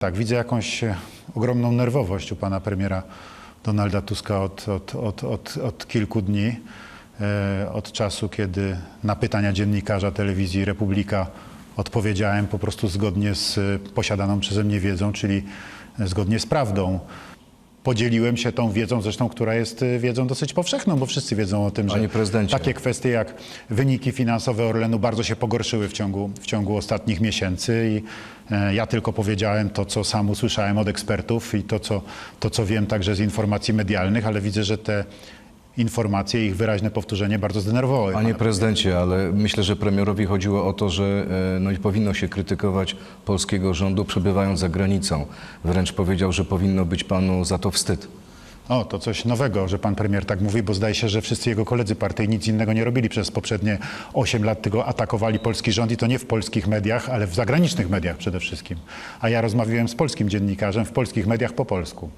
Tak, widzę jakąś e, ogromną nerwowość u pana premiera Donalda Tuska od, od, od, od, od kilku dni, e, od czasu, kiedy na pytania dziennikarza telewizji Republika odpowiedziałem po prostu zgodnie z e, posiadaną przeze mnie wiedzą, czyli zgodnie z prawdą. Podzieliłem się tą wiedzą, zresztą, która jest e, wiedzą dosyć powszechną, bo wszyscy wiedzą o tym, że takie kwestie jak wyniki finansowe Orlenu bardzo się pogorszyły w ciągu, w ciągu ostatnich miesięcy i e, ja tylko powiedziałem to, co sam usłyszałem od ekspertów i to co, to, co wiem także z informacji medialnych, ale widzę, że te informacje i ich wyraźne powtórzenie bardzo zdenerwowały. Panie prezydencie, ale myślę, że premierowi chodziło o to, że e, no, nie powinno się krytykować polskiego rządu przebywając za granicą. Wręcz powiedział, że powinno być panu za to wstyd. O, to coś nowego, że pan premier tak mówi, bo zdaje się, że wszyscy jego koledzy partyjni nic innego nie robili przez poprzednie 8 lat, tylko atakowali polski rząd i to nie w polskich mediach, ale w zagranicznych mediach przede wszystkim. A ja rozmawiałem z polskim dziennikarzem w polskich mediach po polsku.